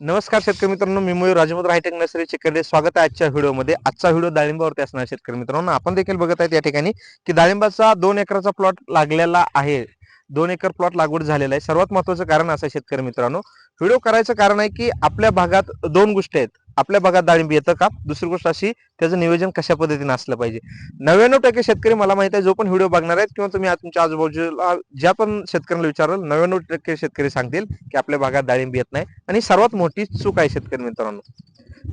नमस्कार शेतकरी मित्रांनो मी मयूर राजमुद्र हायटेक नर्सरी चिकनडे स्वागत आहे आजच्या व्हिडिओमध्ये. आजचा व्हिडिओ डाळिंबावरती असणार शेतकरी मित्रांनो. आपण देखील बघत आहेत या ठिकाणी की डाळिंबाचा दोन एकराचा प्लॉट लागलेला आहे. दोन एकर प्लॉट लागवड झालेला आहे. सर्वात महत्वाचं कारण असं शेतकरी मित्रांनो. व्हिडिओ करायचं कारण आहे की आपल्या भागात दोन गोष्टी आहेत. आपल्या भागात डाळिंब येतं का? दुसरी गोष्ट अशी त्याचं नियोजन कशा पद्धतीने असलं पाहिजे? नव्याण्णव टक्के शेतकरी मला माहीत आहे जो पण व्हिडिओ बघणार आहेत किंवा तुम्ही तुमच्या आजूबाजूला ज्या पण शेतकऱ्यांना विचाराल नव्याण्णव टक्के शेतकरी सांगतील की आपल्या भागात डाळिंब येत नाही. आणि सर्वात मोठी चूक आहे शेतकरी मित्रांनो.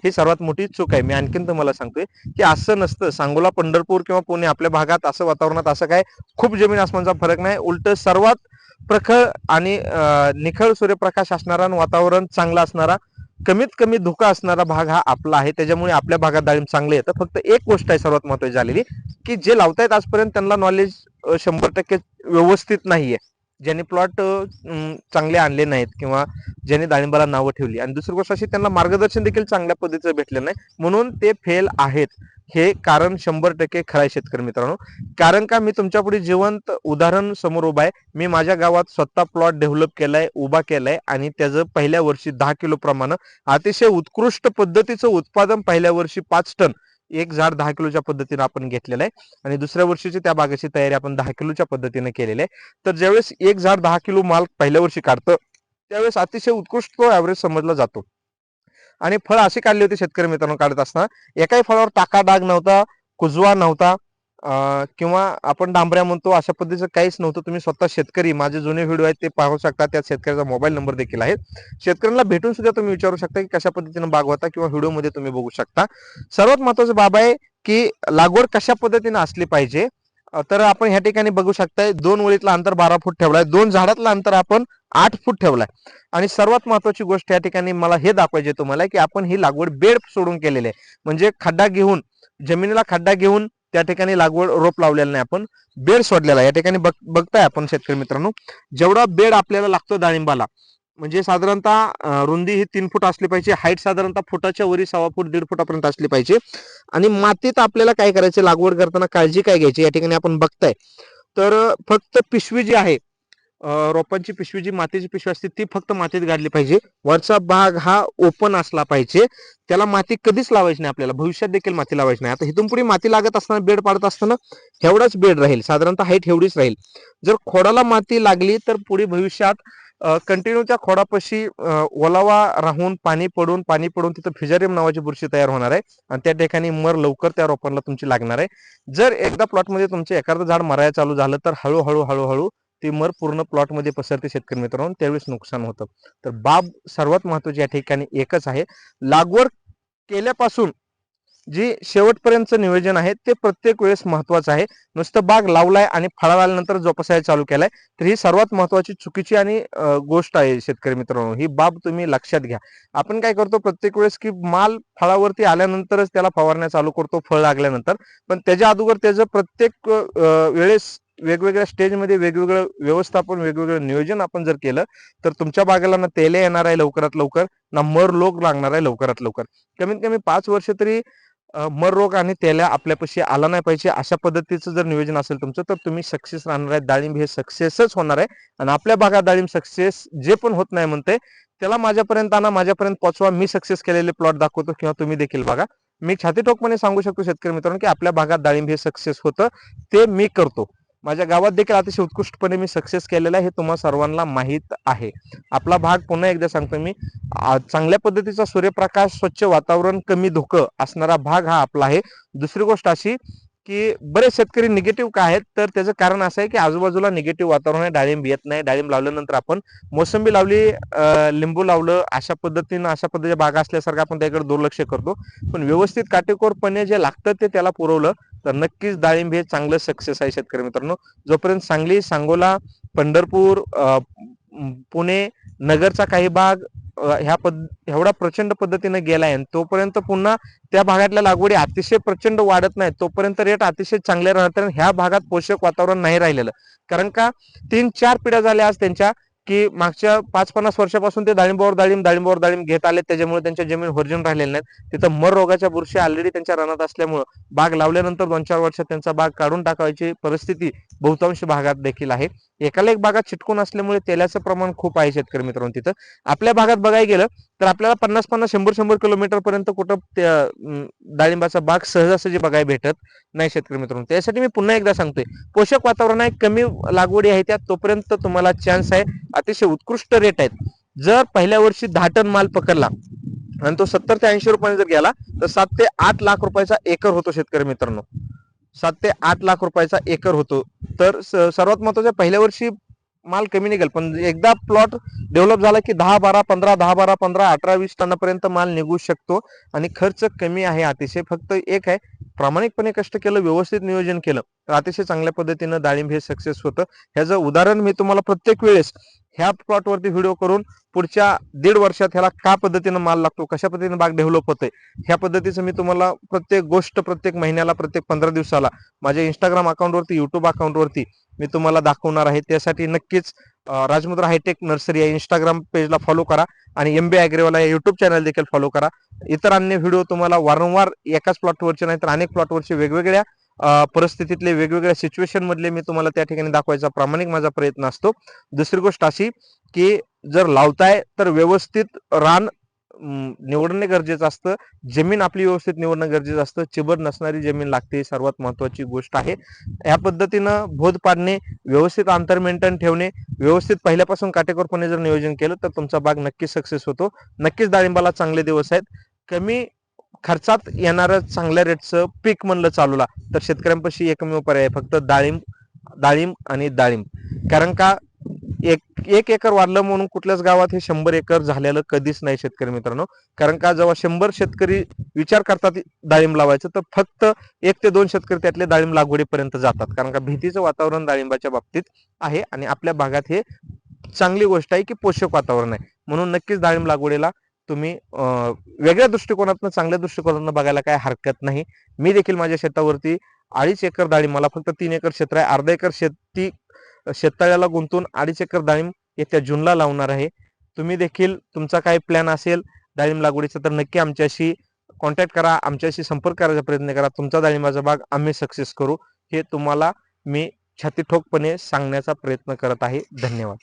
ही सर्वात मोठी चूक आहे. मी आणखीन तुम्हाला सांगतोय की असं नसतं. सांगोला पंढरपूर किंवा पुणे आपल्या भागात असं वातावरणात असं काय खूप जमीन आसमानचा फरक नाही. उलट सर्वात प्रखळ आणि निखळ सूर्यप्रकाश असणारा आणि वातावरण चांगला असणारा कमीत कमी धोका असणारा भाग हा आपला आहे. त्याच्यामुळे आपल्या भागात डाळिंब चांगले येतं. फक्त एक गोष्ट आहे सर्वात महत्वाची झालेली की जे लावतायत आजपर्यंत त्यांना नॉलेज शंभर टक्के व्यवस्थित नाहीये. ज्यांनी प्लॉट चांगले आणले नाहीत किंवा ज्यांनी डाळिंबाला नावं ठेवली. आणि दुसरी गोष्ट अशी त्यांना मार्गदर्शन देखील चांगल्या पद्धतीचं भेटलं नाही. म्हणून ते फेल आहेत. हे कारण शंभर टक्के खरं आहे शेतकरी मित्रांनो. कारण का मी तुमच्यापुढे जिवंत उदाहरण समोर उभा आहे. मी माझ्या गावात स्वतः प्लॉट डेव्हलप केलाय उभा केलाय आणि त्याचं पहिल्या वर्षी दहा किलो प्रमाण अतिशय उत्कृष्ट पद्धतीचं उत्पादन पहिल्या वर्षी पाच टन एक झाड दहा किलोच्या पद्धतीने आपण घेतलेलं आहे. आणि दुसऱ्या वर्षीची त्या बागेची तयारी आपण दहा किलोच्या पद्धतीने केलेली आहे. तर ज्यावेळेस एक झाड दहा किलो माल पहिल्या वर्षी काढतं त्यावेळेस अतिशय उत्कृष्ट तो ॲव्हरेज समजला जातो. आणि फळ असे काढले होते शेतकरी मित्रांनो काढत असताना. एकाही फळावर टाका डाग नव्हता कुजवा नव्हता किंवा आपण डांबऱ्या म्हणतो अशा पद्धतीचं काहीच नव्हतं. तुम्ही स्वतः शेतकरी माझे जुने व्हिडिओ आहेत ते पाहू शकता. त्यात शेतकऱ्याचा मोबाईल नंबर देखील आहे. शेतकऱ्यांना भेटून सुद्धा तुम्ही विचारू शकता की कशा पद्धतीनं बागवता होता किंवा व्हिडिओमध्ये तुम्ही बघू शकता. सर्वात महत्वाचं बाब आहे की लागवड कशा पद्धतीनं असली पाहिजे तर आपण ह्या ठिकाणी बघू शकताय दोन ओळीतलं अंतर बारा फूट ठेवलाय दोन झाडातलं अंतर आपण आठ फूट ठेवलाय. आणि सर्वात महत्वाची गोष्ट या ठिकाणी मला हे दाखवायचे तुम्हाला की आपण ही लागवड बेड सोडून केलेली आहे. म्हणजे खड्डा घेऊन जमिनीला खड्डा घेऊन त्या ठिकाणी लागवड रोप लावलेला नाही आपण बेड सोडलेला आहे. या ठिकाणी बघ बघताय आपण शेतकरी मित्रांनो जेवढा बेड आपल्याला लागतो डाळिंबाला म्हणजे साधारणतः रुंदी ही तीन फूट असली पाहिजे. हाईट साधारणतः फुटाच्या वरी सव्वा फूट दीड फुटापर्यंत असली पाहिजे. आणि मातीत आपल्याला काय करायचं? लागवड करताना काळजी काय घ्यायची? या ठिकाणी आपण बघताय. तर फक्त पिशवी जी आहे रोपांची पिशवी जी मातीची पिशवी असते ती फक्त मातीत गाडली पाहिजे. वरचा भाग हा ओपन असला पाहिजे. त्याला माती कधीच लावायची नाही आपल्याला. भविष्यात देखील माती लावायची नाही. आता इथून पुढे माती लागत असताना बेड पाडत असताना एवढाच बेड राहील. साधारणतः हाईट एवढीच राहील. जर खोडाला माती लागली तर पुढे भविष्यात कंटिन्यूच्या खोडापाशी ओलावा राहून पाणी पडून पाणी पडून तिथं फिजारियम नावाची बुरशी तयार होणार आहे आणि त्या ठिकाणी मर लवकर त्या रोपांना तुमची लागणार आहे. जर एकदा प्लॉटमध्ये तुमचे एखादं झाड मरायला चालू झालं तर हळूहळू हळूहळू ती मर पूर्ण प्लॉटमध्ये पसरते शेतकरी मित्रांनो त्यावेळेस नुकसान होतं. तर बाब सर्वात महत्वाची या ठिकाणी एकच आहे. लागवड केल्यापासून जी शेवटपर्यंतचं नियोजन आहे ते प्रत्येक वेळेस महत्वाचं आहे. नुसतं बाग लावलाय आणि फळा आल्यानंतर जोपासायला चालू केलाय तर ही सर्वात महत्वाची चुकीची आणि गोष्ट आहे शेतकरी मित्रांनो. ही बाब तुम्ही लक्षात घ्या. आपण काय करतो प्रत्येक वेळेस की माल फळावरती आल्यानंतरच त्याला फवारण्या चालू करतो फळ लागल्यानंतर. पण त्याच्या अगोदर त्याचं प्रत्येक वेळेस वेगवेगळ्या स्टेजमध्ये वेगवेगळं व्यवस्थापन वेगवेगळं नियोजन आपण जर केलं तर तुमच्या बागेला ना तेले येणार आहे लवकरात लवकर ना मर लोक लागणार आहे लवकरात लवकर. कमीत कमी पाच वर्ष तरी मर रोग आणि तेल्या आपल्यापाशी आला नाही पाहिजे अशा पद्धतीचं जर नियोजन असेल तुमचं तर तुम्ही सक्सेस राहणार आहे. डाळिंब हे सक्सेसच होणार आहे. आणि आपल्या भागात डाळिंब सक्सेस जे पण होत नाही म्हणते त्याला माझ्यापर्यंत आणा माझ्यापर्यंत पोचवा मी सक्सेस केलेले प्लॉट दाखवतो किंवा तुम्ही देखील बघा. मी छाती ठोकपणे सांगू शकतो शेतकरी मित्रांनो की आपल्या भागात डाळिंब हे सक्सेस होतं. ते मी करतो. माझ्या गावात देखील अतिशय उत्कृष्टपणे मी सक्सेस केलेला आहे हे तुम्हा सर्वांना माहीत आहे. आपला भाग पुन्हा एकदा सांगतो मी. चांगल्या पद्धतीचा सूर्यप्रकाश स्वच्छ वातावरण कमी धोकं असणारा भाग हा आपला आहे. दुसरी गोष्ट अशी की बरेच शेतकरी निगेटिव्ह का आहेत? तर त्याचं कारण असं आहे की आजूबाजूला निगेटिव्ह वातावरण आहे डाळिंब येत नाही. डाळिंब लावल्यानंतर आपण मोसंबी लावली लिंबू लावलं अशा पद्धतीनं अशा पद्धतीच्या बागा असल्यासारखं आपण त्याकडे दुर्लक्ष करतो. पण व्यवस्थित काटेकोरपणे जे लागतं ते त्याला पुरवलं तर नक्कीच डाळिंब हे चांगलं सक्सेस आहे शेतकरी मित्रांनो. जोपर्यंत सांगली सांगोला पंढरपूर पुणे नगरचा काही भाग ह्या पद एवढा प्रचंड पद्धतीने गेलाय आणि तोपर्यंत पुन्हा त्या भागातल्या लागवडी अतिशय प्रचंड वाढत नाही. तोपर्यंत रेट अतिशय चांगले राहणार कारण ह्या भागात पोषक वातावरण नाही राहिलेलं. कारण का तीन चार पिढ्या झाल्या आज त्यांच्या की मागच्या पाच पन्नास वर्षापासून ते डाळिंबावर डाळिंब डाळिंबावर डाळिंब घेत आले. त्याच्यामुळे त्यांच्या जमीन व्हर्जन राहिलेल्या नाहीत. तिथं मर रोगाच्या बुरशी ऑलरेडी त्यांच्या रानात असल्यामुळं बाग लावल्यानंतर दोन चार वर्षात त्यांचा बाग काढून टाकायची परिस्थिती बहुतांश भागात देखील आहे. एकाला एक भागात चिटकून असल्यामुळे तेलाचं प्रमाण खूप आहे शेतकरी मित्रांनो तिथं. आपल्या भागात बघायला गेलं तर आपल्याला पन्नास पन्नास शंभर शंभर किलोमीटर पर्यंत कुठं डाळिंबाचा बाग सहजासहजी बघायला भेटत नाही शेतकरी मित्रांनो. त्यासाठी मी पुन्हा एकदा सांगतोय पोषक वातावरण आहे कमी लागवडी आहे त्या तोपर्यंत तुम्हाला चान्स आहे अतिशय उत्कृष्ट रेट आहेत. जर पहिल्या वर्षी दहा टन माल पकडला आणि तो सत्तर ते ऐंशी रुपयाने जर गेला तर सात ते आठ लाख रुपयाचा एकर होतो शेतकरी मित्रांनो. सात ते आठ लाख रुपयाचा एकर होतो. तर स- सर्वात महत्वाचं पहिल्या वर्षी माल कमी निघेल पण एकदा प्लॉट डेव्हलप झाला की दहा बारा पंधरा दहा बारा पंधरा अठरा वीस टनापर्यंत माल निघू शकतो आणि खर्च कमी आहे. अतिशय फक्त एक आहे प्रामाणिकपणे कष्ट केलं व्यवस्थित नियोजन केलं. तर अतिशय चांगल्या पद्धतीनं डाळिंब हे सक्सेस होतं. ह्याचं उदाहरण मी तुम्हाला प्रत्येक वेळेस ह्या प्लॉटवरती व्हिडिओ करून पुढच्या दीड वर्षात ह्याला का पद्धतीनं माल लागतो कशा पद्धतीनं बाग डेव्हलप होते ह्या पद्धतीचं मी तुम्हाला प्रत्येक गोष्ट प्रत्येक महिन्याला प्रत्येक पंधरा दिवसाला माझ्या इंस्टाग्राम अकाउंटवरती युट्यूब अकाउंटवरती मी तुम्हाला दाखवणार आहे. त्यासाठी नक्कीच अं, राजमुद्रा हायटेक नर्सरी या इंस्टाग्राम पेजला फॉलो करा आणि एम बी अॅग्रेवाला या युट्यूब चॅनल देखील फॉलो करा. इतर अन्य व्हिडिओ तुम्हाला वारंवार एकाच प्लॉटवरचे नाही तर अनेक प्लॉटवरचे वेगवेगळ्या परिस्थितीतले वेगवेगळ्या सिच्युएशन मधले मी तुम्हाला त्या ठिकाणी दाखवायचा प्रामाणिक माझा प्रयत्न असतो. दुसरी गोष्ट अशी की जर लावताय तर व्यवस्थित रान निवडणे गरजेचं असतं. जमीन आपली व्यवस्थित निवडणं गरजेचं असतं. चिबर नसणारी जमीन लागते. सर्वात महत्वाची गोष्ट आहे. या पद्धतीनं बोध पाडणे व्यवस्थित अंतर मेंटेन ठेवणे व्यवस्थित पहिल्यापासून काटेकोरपणे जर नियोजन केलं तर तुमचा बाग नक्कीच सक्सेस होतो. नक्कीच डाळिंबाला चांगले दिवस आहेत. कमी खर्चात येणारं चांगल्या रेटचं पीक म्हणलं चालूला तर शेतकऱ्यांपाशी एकमेव पर्याय आहे फक्त डाळिंब डाळिंब आणि डाळिंब. कारण का एक एक एकर वाढलं म्हणून कुठल्याच गावात हे शंभर एकर झालेलं कधीच नाही शेतकरी मित्रांनो. कारण का जेव्हा शंभर शेतकरी विचार करतात डाळिंब लावायचं तर फक्त एक ते दोन शेतकरी त्यातले डाळिंब लागवडीपर्यंत जातात. कारण का भीतीचं वातावरण डाळिंबाच्या बाबतीत आहे आणि आपल्या भागात हे चांगली गोष्ट आहे की पोषक वातावरण आहे. म्हणून नक्कीच डाळिंब लागवडीला तुम्ही वेगळ्या दृष्टिकोनातनं चांगल्या दृष्टिकोनातनं बघायला काय हरकत नाही. मी देखील माझ्या शेतावरती अडीच एकर डाळिंब मला फक्त तीन एकर क्षेत्र आहे. अर्धा एकर शेती शेततळ्याला गुंतून अडीच एकर डाळिंब येत्या जूनला लावणार आहे. तुम्ही देखील तुमचा काही प्लॅन असेल डाळिंब लागवडीचा तर नक्की आमच्याशी कॉन्टॅक्ट करा. आमच्याशी संपर्क करायचा प्रयत्न करा. तुमचा डाळिंबाचा भाग आम्ही सक्सेस करू. हे तुम्हाला मी छाती ठोकपणे सांगण्याचा प्रयत्न करत आहे. धन्यवाद.